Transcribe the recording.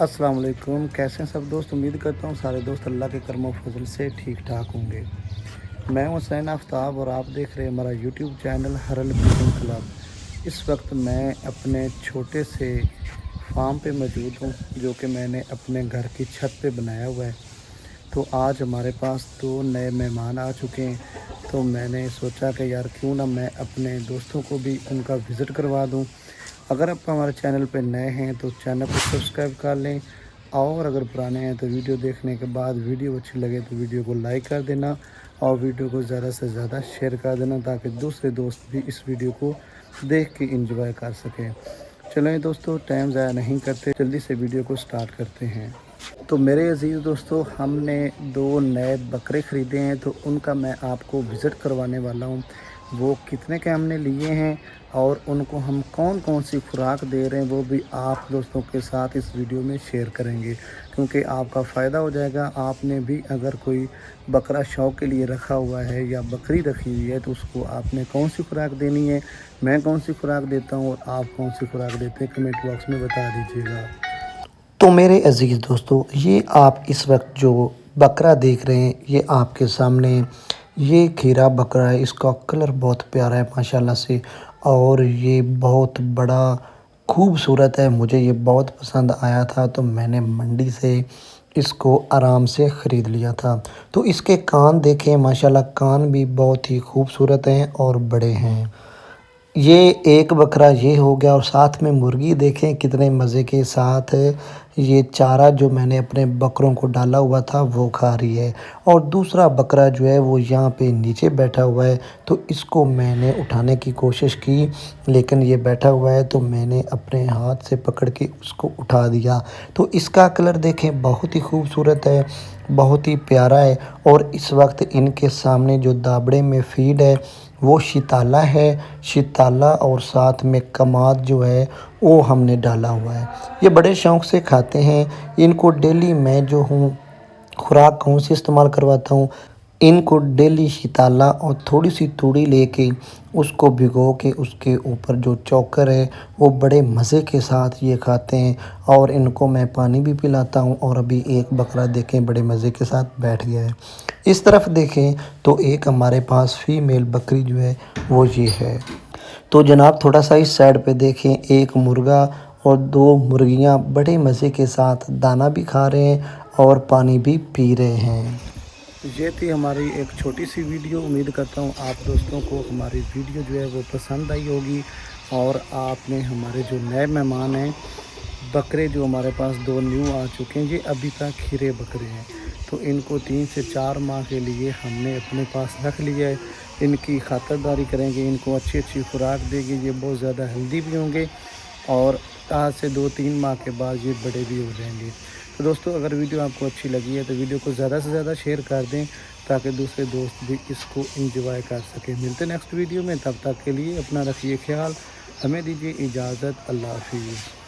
अस्सलाम वालेकुम कैसे हैं सब दोस्त? उम्मीद करता हूँ सारे दोस्त अल्लाह के करम फजल से ठीक ठाक होंगे। मैं हुसैन आफ्ताब और आप देख रहे हैं हमारा यूट्यूब चैनल हरल फिशिंग क्लब। इस वक्त मैं अपने छोटे से फार्म पे मौजूद हूँ, जो कि मैंने अपने घर की छत पे बनाया हुआ है। तो आज हमारे पास दो नए मेहमान आ चुके हैं तो मैंने सोचा कि यार क्यों ना मैं अपने दोस्तों को भी उनका विज़िट करवा दूँ। अगर आप हमारे चैनल पर नए हैं तो चैनल को सब्सक्राइब कर लें और अगर पुराने हैं तो वीडियो देखने के बाद वीडियो अच्छी लगे तो वीडियो को लाइक कर देना और वीडियो को ज़्यादा से ज़्यादा शेयर कर देना ताकि दूसरे दोस्त भी इस वीडियो को देख के इंजॉय कर सकें। चलें दोस्तों टाइम ज़ाया नहीं करते, जल्दी से वीडियो को स्टार्ट करते हैं। तो मेरे अज़ीज़ दोस्तों, हमने दो नए बकरे ख़रीदे हैं तो उनका मैं आपको विज़िट करवाने वाला हूँ। वो कितने के हमने लिए हैं और उनको हम कौन कौन सी खुराक दे रहे हैं, वो भी आप दोस्तों के साथ इस वीडियो में शेयर करेंगे। क्योंकि आपका फ़ायदा हो जाएगा, आपने भी अगर कोई बकरा शौक के लिए रखा हुआ है या बकरी रखी हुई है तो उसको आपने कौन सी खुराक देनी है? मैं कौन सी खुराक देता हूँ और आप कौन सी खुराक देते हैं कमेंट बॉक्स में बता दीजिएगा। तो मेरे अज़ीज़ दोस्तों, ये आप इस वक्त जो बकरा देख रहे हैं, ये आपके सामने ये खीरा बकरा है, इसका कलर बहुत प्यारा है, माशाल्लाह से। और ये बहुत बड़ा खूबसूरत है, मुझे ये बहुत पसंद आया था तो मैंने मंडी से इसको आराम से ख़रीद लिया था। तो इसके कान देखें, माशाल्लाह, कान भी बहुत ही खूबसूरत हैं और बड़े हैं। ये एक बकरा ये हो गया और साथ में मुर्गी, देखें कितने मज़े के साथ ये चारा जो मैंने अपने बकरों को डाला हुआ था, वो खा रही है। और दूसरा बकरा जो है, वो यहाँ पे नीचे बैठा हुआ है तो इसको मैंने उठाने की कोशिश की, लेकिन ये बैठा हुआ है तो मैंने अपने हाथ से पकड़ के उसको उठा दिया। तो इसका कलर देखें, बहुत ही खूबसूरत है, बहुत ही प्यारा है, और इस वक्त इनके सामने जो दाबड़े में फ़ीड है वो शिताला है। शिताला और साथ में कमाद जो है, वो हमने डाला हुआ है। ये बड़े शौक़ से खाते हैं। इनको डेली मैं जो हूँ, खुराक कौन सी इस्तेमाल करवाता हूँ? इनको डेली शिताला और थोड़ी सी तूड़ी लेके, उसको भिगो के उसके ऊपर जो चौकर है, वो बड़े मज़े के साथ ये खाते हैं। और इनको मैं पानी भी पिलाता हूँ और अभी एक बकरा देखें, बड़े मज़े के साथ बैठ गया है। इस तरफ़ देखें तो एक हमारे पास फीमेल बकरी जो है, वो ये है। तो जनाब, थोड़ा सा इस साइड पे देखें, एक मुर्गा और दो मुर्गियाँ बड़े मज़े के साथ दाना भी खा रहे हैं और पानी भी पी रहे हैं। ये थी हमारी एक छोटी सी वीडियो। उम्मीद करता हूँ आप दोस्तों को हमारी वीडियो जो है, वो पसंद आई होगी और आपने हमारे जो नए मेहमान हैं, बकरे जो हमारे पास दो न्यू आ चुके हैं, ये अभी तक खीरे बकरे हैं। तो इनको तीन से चार माह के लिए हमने अपने पास रख लिया है। इनकी खातरदारी करेंगे, इनको अच्छी अच्छी खुराक देंगे, ये बहुत ज़्यादा हेल्दी भी होंगे और आज से दो तीन माह के बाद ये बड़े भी हो जाएँगे। तो दोस्तों, अगर वीडियो आपको अच्छी लगी है तो वीडियो को ज़्यादा से ज़्यादा शेयर कर दें ताकि दूसरे दोस्त भी इसको इंजॉय कर सकें। मिलते नेक्स्ट वीडियो में, तब तक के लिए अपना रखिए ख्याल, हमें दीजिए इजाज़त, अल्लाह हाफिज़।